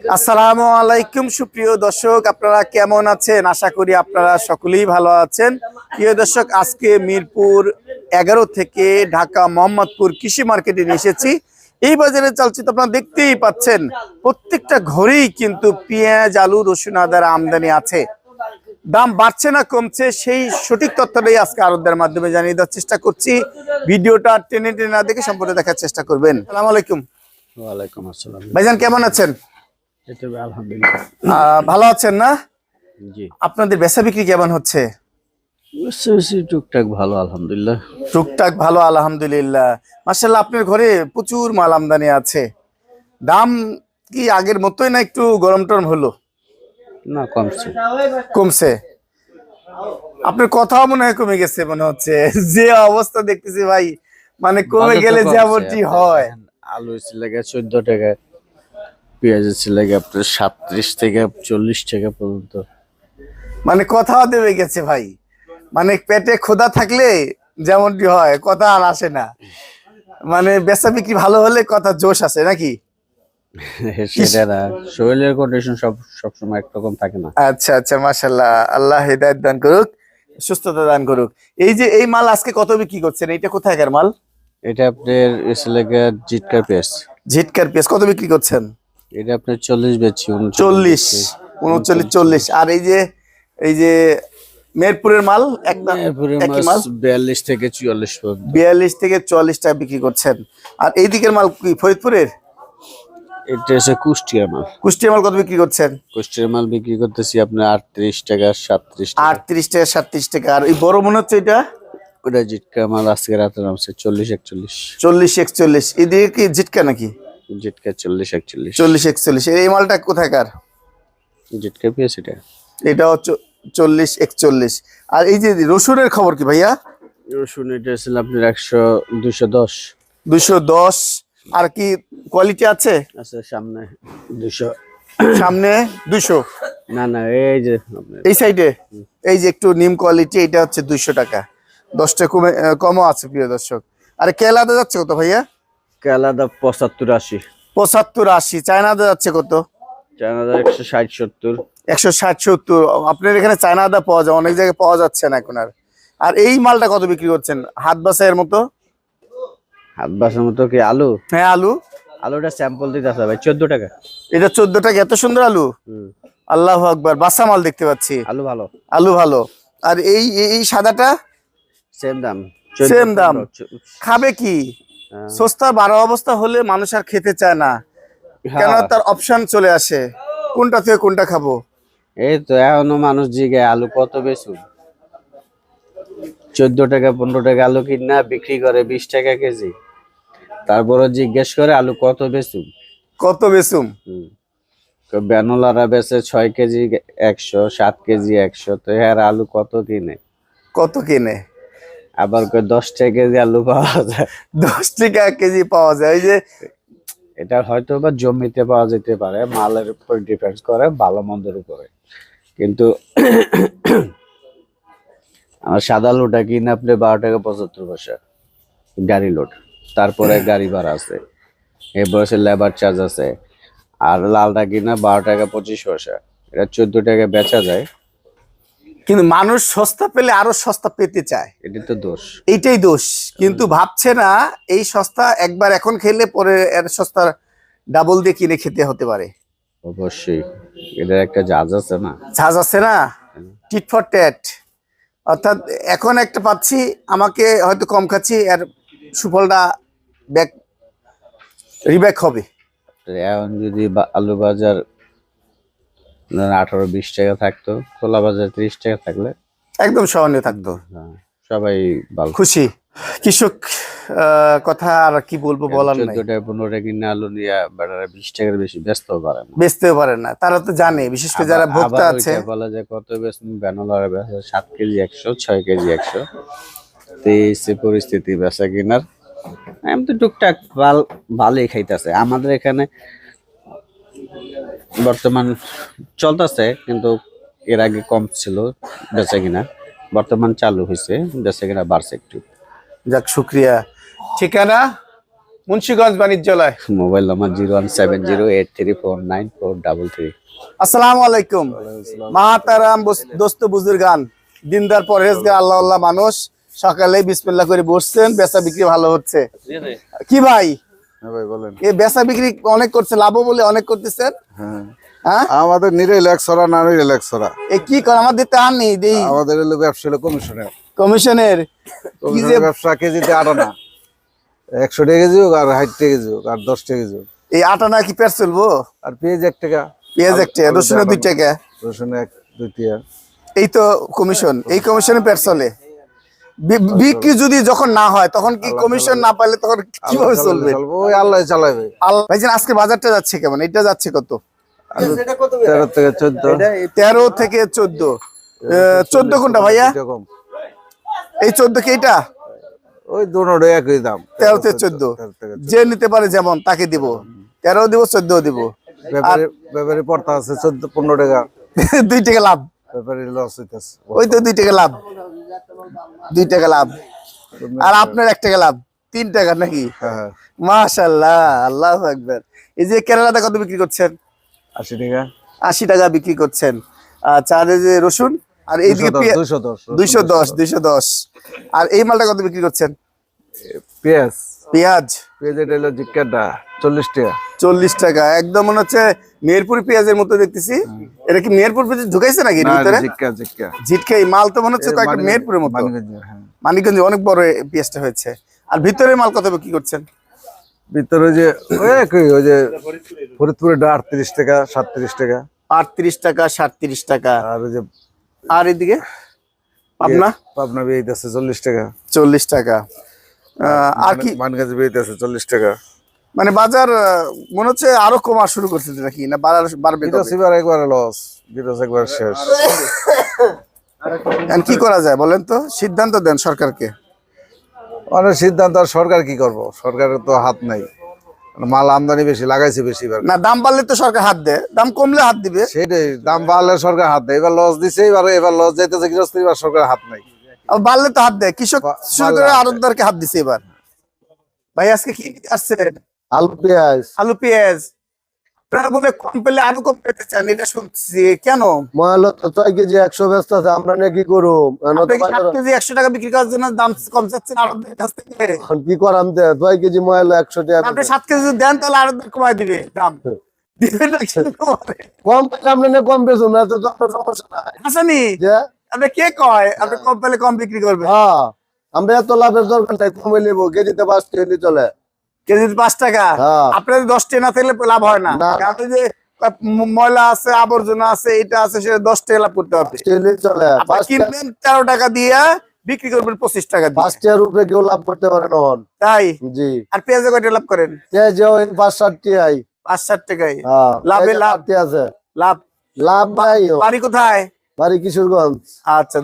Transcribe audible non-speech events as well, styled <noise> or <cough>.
আসসালামু আলাইকুম সুপ্রিয় দর্শক আপনারা কেমন আছেন? আশা করি আপনারা সকলেই ভালো আছেন। প্রিয় দর্শক আজকে মিরপুর এগারো থেকে ঢাকা মোহাম্মদপুর কৃষি মার্কেটে নিয়ে এসেছি। এই বাজারে চলচ্চিত্র আপনারা দেখতেই পাচ্ছেন প্রত্যেকটা ঘরেই কিন্তু পেঁয়াজ আলু রসুন আদার আমদানি আছে। দাম বাড়ছে না কমছে সেই সঠিক তথ্যটাই আজকে আরোদ্যের মাধ্যমে জানিয়ে দেওয়ার চেষ্টা করছি। ভিডিওটা টেনে টেনে না দেখে সম্পূর্ণ দেখার চেষ্টা করবেন। সালাম আলাইকুম। ওয়ালাইকুম আসসালাম। ভাইজান কেমন আছেন? ভালো আছেন না? জি। আপনাদের বেচা বিক্রি কেমন হচ্ছে? টুকটাক ভালো আলহামদুলিল্লাহ। টুকটাক ভালো আলহামদুলিল্লাহ। মার্শাল্লাহ আপনার ঘরে প্রচুর মাল আমদানি আছে। দাম কি আগের মতোই না একটু গরম টরম হলো? না কমছে। কমছে। আপনার কথাও মনে হয় কমে গেছে মনে হচ্ছে। যে অবস্থা দেখতেছি ভাই মানে কমে গেলে যেমনটি হয়। আলু ছিল চোদ্দ টাকা। পেঁয়াজ ছিল গিয়ে আপনার সাতত্রিশ থেকে চল্লিশ টাকা পর্যন্ত। মানে কথাও দেবে গেছে ভাই। মানে পেটে খোদা থাকলে যেমনটি হয় কথা আর আসে না। মানে বেচা বিক্রি ভালো হলে কথা জোশ আছে নাকি? <laughs> সেটা না। শরীরের কন্ডিশন সব সবসময় একরকম থাকে না। আচ্ছা আচ্ছা মাশাল্লাহ আল্লাহ হেদায়ত দান করুক সুস্থতা দান করুক। এই যে এই মাল আজকে কত বিক্রি করছেন? মাল? এটা আপনার জিটকার ঝিটকার পেঁয়াজ। কত বিক্রি করছেন? এটা আপনার চল্লিশ বেচছি চল্লিশ উনচল্লিশ চল্লিশ। আর এই যে এই যে মেরপুরের মাল বিয়াল্লিশ থেকে চুয়াল্লিশ বিয়াল্লিশ থেকে চুয়াল্লিশ টাকা বিক্রি করছেন। আর এই দিকের মাল কি ফরিদপুরের? এটা হচ্ছে কুষ্টিয়ার মাল। কুষ্টিয়া মাল কত বিক্রি করছেন? কুষ্টিয়ার মাল বিক্রি করতেছি আপনার আটত্রিশ টাকা সাতত্রিশ টাকা। আটত্রিশ টাকা সাতত্রিশ টাকা। আর এই বড় মনে হচ্ছে এটা? ওটা জিটকা মাল আজকে রাতে নামছে চল্লিশ একচল্লিশ। চল্লিশ একচল্লিশ। এদিকে কি জিটকা নাকি? জিটকা চল্লিশ একচল্লিশ। চল্লিশ একচল্লিশ। এই মালটা কোথায়কার জিটকা পেয়েছে এটা। এটাও চ- চল্লিশ একচল্লিশ। আর এই যে রসুনের খবর কি ভাইয়া? রসুন এটা ছিল আপনার একশো দুশো দশ। দুশো দশ। আর কি কোয়ালিটি আছে? আছে সামনে দুশো সামনে দুশো না না এই যে এই সাইডে? এই যে একটু নিম কোয়ালিটি এটা হচ্ছে দুইশো টাকা। দশটা কমে কমও আছে প্রিয় দর্শক। আরে কেলাতে যাচ্ছে কত ভাইয়া? কালাদা পঁচাত্তর আশি। পঁচাত্তর আশি চায়নাতে যাচ্ছে কত? চায়নাদা একশো ষাট সত্তর। একশো ষাট সত্তর আপনার এখানে পাওয়া যায় অনেক জায়গায় পাওয়া যাচ্ছে না এখন আর। আর এই মালটা কত বিক্রি করছেন? হাত বাসায়ের মতো? হাত বাসার মতো কি আলু? হ্যাঁ আলু। আলুটা স্যাম্পল দিতে আছে ভাই চোদ্দ টাকা। এটা চোদ্দ টাকা এত সুন্দর আলু? আল্লাহ আকবার বাসা মাল দেখতে পাচ্ছি। আলু ভালো। আলু ভালো। আর এই এই- সাদাটা? সেম দাম। Same দাম। খাবে কি। সস্তা বারো অবস্থা হলে মানুষ আর খেতে চায় না। কেন হ্যাঁ। তার অপশন চলে আসে কোনটা থেকে কোনটা খাব? এই তো এখনও মানুষ জিগে আলু কত বেচুন? চোদ্দ টাকা পনেরো টাকা আলু কিনা বিক্রি করে বিশ টাকা কেজি। তারপরে জিজ্ঞেস করে আলু কত বেচুন? কত বেসুম ব্যানোলারা বেচে ছয় কেজি একশো সাত কেজি একশো তো হ্যাঁ আলু কত কিনে? কত কিনে? আবার দশ টাকা কেজি আলু পাওয়া যায়। দশ টাকা কেজি পাওয়া যায় ওই যে এটা হয়তো বা জমিতে পাওয়া যেতে পারে মালের উপর ডিপেন্ড করে ভালো মন্দের উপরে। কিন্তু আমার সাদা লোটা কিনে আপনি বারো টাকা পঁচাত্তর পয়সা গাড়ি লোড। তারপরে গাড়ি ভাড়া আছে এরপর আছে লেবার চার্জ আছে। আর লালটা কিনা বারো টাকা পঁচিশ পয়সা এটা চোদ্দ টাকা বেচা যায়। কিন্তু মানুষ সস্তা পেলে আরও সস্তা পেতে চায়। এটি তো দোষ। এইটাই দোষ। কিন্তু ভাবছে না এই সস্তা একবার এখন খেলে পরে এর সস্তা ডাবল দিয়ে কিনে খেতে হতে পারে। অবশ্যই। এটার একটা জাজ আছে না? ঝাঁজ আছে না? টিট ফর ট্যাট অর্থাৎ এখন একটা পাচ্ছি আমাকে হয়তো কম খাচ্ছি এর সুফলটা ব্যাক রিব্যাক হবে। এখন যদি আলু বাজার আঠারো বিশ টাকা থাকতো খোলা বাজার ত্রিশ টাকা থাকলে। একদম সহনীয় থাকতো। হ্যাঁ, সবাই ভালো খুশি। কৃষক কথা আর কি বলব বলার নাই। পনেরো কিনে আলু নিয়ে বেড়ারা বিশ টাকার বেশি ব্যস্ত পারে না। বেচতেও পারে না। তারা তো জানে বিশেষ করে যারা ভোক্তা আছে। বলা যায় কত বেশি ব্যানোলার বেচা সাত কেজি একশো ছয় কেজি একশো। তো এই পরিস্থিতি বেচা কিনার আমি তো টুকটাক ভালো ভালোই খাইতেছে। আমাদের এখানে বর্তমান চলতেছে কিন্তু এর আগে কম ছিল বেচা কিনা। বর্তমান চালু হয়েছে বেচা কিনা বাড়ছে একটু। যাক শুক্রিয়া। ঠিকানা? Munshiganj বাণিজ্যালয়। Mobile number zero one seven zero eight three four nine four double three. আসসালামু আলাইকুম। মাহাতারাম বস- দোস্ত বুজুর্গান দিনদার পরহেজগার আল্লাহ আল্লাহ মানুষ। সকালে বিসমিল্লাহ করে বসছেন বেচা বিক্রি ভালো হচ্ছে। কি ভাই? ভাই বলেন। এ বেচা বিক্রি অনেক করছে লাভও বলে অনেক করতেছেন। হ্যাঁ। হ্যাঁ? আমাদের না এ কি করে আমাদের তো আর নেই দেই। আমাদের হলো ব্যবসা হলো কমিশনের। কমিশনের? কি যে ব্যবসা কেজিতে আটা না। একশো টাকা কেজি হোক আর ষাট টাকা কেজি হোক আর দশ টাকা কেজি হোক। এই আটা না কি পেট চলবো? আর পেঁয়াজ এক টাকা। পেঁয়াজ এক টাকা রসুন দুই টাকা। রসুন এক দুই টাকা এই তো কমিশন এই কমিশনে পেট চলে। বিক্রি যদি যখন না হয় তখন কি কমিশন না পাইলে তখন কীভাবে চলবে চলবে? ওই আল্লাহ চালাবে। ভাইজান আজকে বাজারটা যাচ্ছে কেমন? এটা যাচ্ছে কত? তেরো থেকে চোদ্দ। তেরো থেকে চোদ্দ। চোদ্দ কোনটা ভাইয়া? এই চোদ্দ কি এটা ওই দুটো একই দাম। তেরো থেকে চোদ্দ। যে নিতে পারে যেমন তাকে দিব। তেরো দিব চোদ্দ দিব। ব্যাপারে ব্যাপারে পড়তা আছে চোদ্দ পনেরো টাকা। <laughs> দুই টাকা লাভ। ব্যাপারে লস হইতেছে। ওই তো দুই টাকা লাভ। দুই টাকা লাভ। আর আপনার এক টাকা লাভ তিন টাকা নাকি? হ্যাঁ। মাশাল্লাহ আল্লাহ একবার এই যে কেরালাতে কত বিক্রি করছেন? আশি টাকা। আশি টাকা বিক্রি করছেন। আচ্ছা আর এই যে রসুন আর এইদিকে দুইশো দশ দুইশো দশ আর এই মালটা কত বিক্রি করছেন? পেঁয়াজ। পেঁয়াজ। পেঁয়াজ এটা হলো জিক্কাটা চল্লিশ টাকা। চল্লিশ টাকা। একদম মনে হচ্ছে মেহেরপুর পেঁয়াজের মতো দেখতেছি। এটা কি মেহেরপুর পেঁয়াজ ঢুকাইছে নাকি ভিতরে ঝিটকে এই মাল তো মনে হচ্ছে কয়েকটা মেহেরপুরের মতো। হ্যাঁ। মানিকগঞ্জে অনেক বড় পেঁয়াজটা হয়েছে। আর ভিতরে মাল কত বিক্রি করছেন? ভিতরে যে ওই যে ফরিদপুরে আটত্রিশ টাকা সাতত্রিশ টাকা। আটত্রিশ টাকা সাতত্রিশ টাকা। আর যে আর এদিকে? পাবনা? পাবনা বেইতে আছে চল্লিশ টাকা। চল্লিশ টাকা। আর কি মানগাছি বেইতে আছে চল্লিশ টাকা। মানে বাজার মনে হচ্ছে আরও কমা শুরু করছে নাকি না বাড়ার বাড়বে একবারে লস একবার শেষ। <laughs> এখন কি করা যায় বলেন তো? সিদ্ধান্ত দেন সরকারকে। অনেক সিদ্ধান্ত আর সরকার কি করব? সরকারের তো হাত নাই। মাল আমদানি বেশি লাগাইছে বেশি না দাম বাড়লে তো সরকার হাত দেয়। দাম কমলে হাত দিবে। সেটাই দাম বাড়লে সরকার হাত দেয়। এবার লস দিছে এবার এবার লস যাইতেছে গৃহস্থ এবার সরকার হাত নাই। বাড়লে তো হাত দেয়। কৃষক শুরু করে আরতদারকে হাত দিছে এবার। ভাই আজকে কি আসছে? আলু পেঁয়াজ। আলু পেঁয়াজ। আপনারা কম পেলে আরও কম পেতে চান এটা শুনছি। কেন? ময়লা তো ছয় কেজি একশো ব্যস্ত আছে আমরা কেজি একশো টাকা বিক্রি করার জন্য দাম কম চাচ্ছেন আরতদারের কাছ থেকে কি করাম ছয় কেজি ময়লা একশো টাকা আপনি সাত কেজি দেন তাহলে দিবে দাম। কিন্তু কমাবে। কম কম বেচুন না তো তো সমস্যা নাই। হাসানি যে? আপনি কে কয়? আপনি কম পেলে কম বিক্রি করবে হ্যাঁ আমরা এত লাভের দরকার নাই কমে নেব কেজিতে কেজি চলে। কেজি পাঁচ টাকা হ্যাঁ। আপনার দশ টাকা না থাকলে লাভ হয় না। যে ময়লা আছে আবর্জনা আছে এটা আছে সেটা দশ টাকা লাভ করতে হবে। টাকা কিনবেন তেরো টাকা দিয়ে বিক্রি করবেন পঁচিশ টাকা পাঁচ টাকার উপরে কেউ লাভ করতে পারে না তাই? জি। আর পেঁয়াজে কয়টা লাভ করেন? পেঁয়াজ পাঁচ ষাট টাকাই। পাঁচ ষাট টাকাই। হ্যাঁ লাভে লাভ। আছে। লাভ। লাভ নাই বাড়ি কোথায়? বাড়ি কিশোরগঞ্জ। আচ্ছা।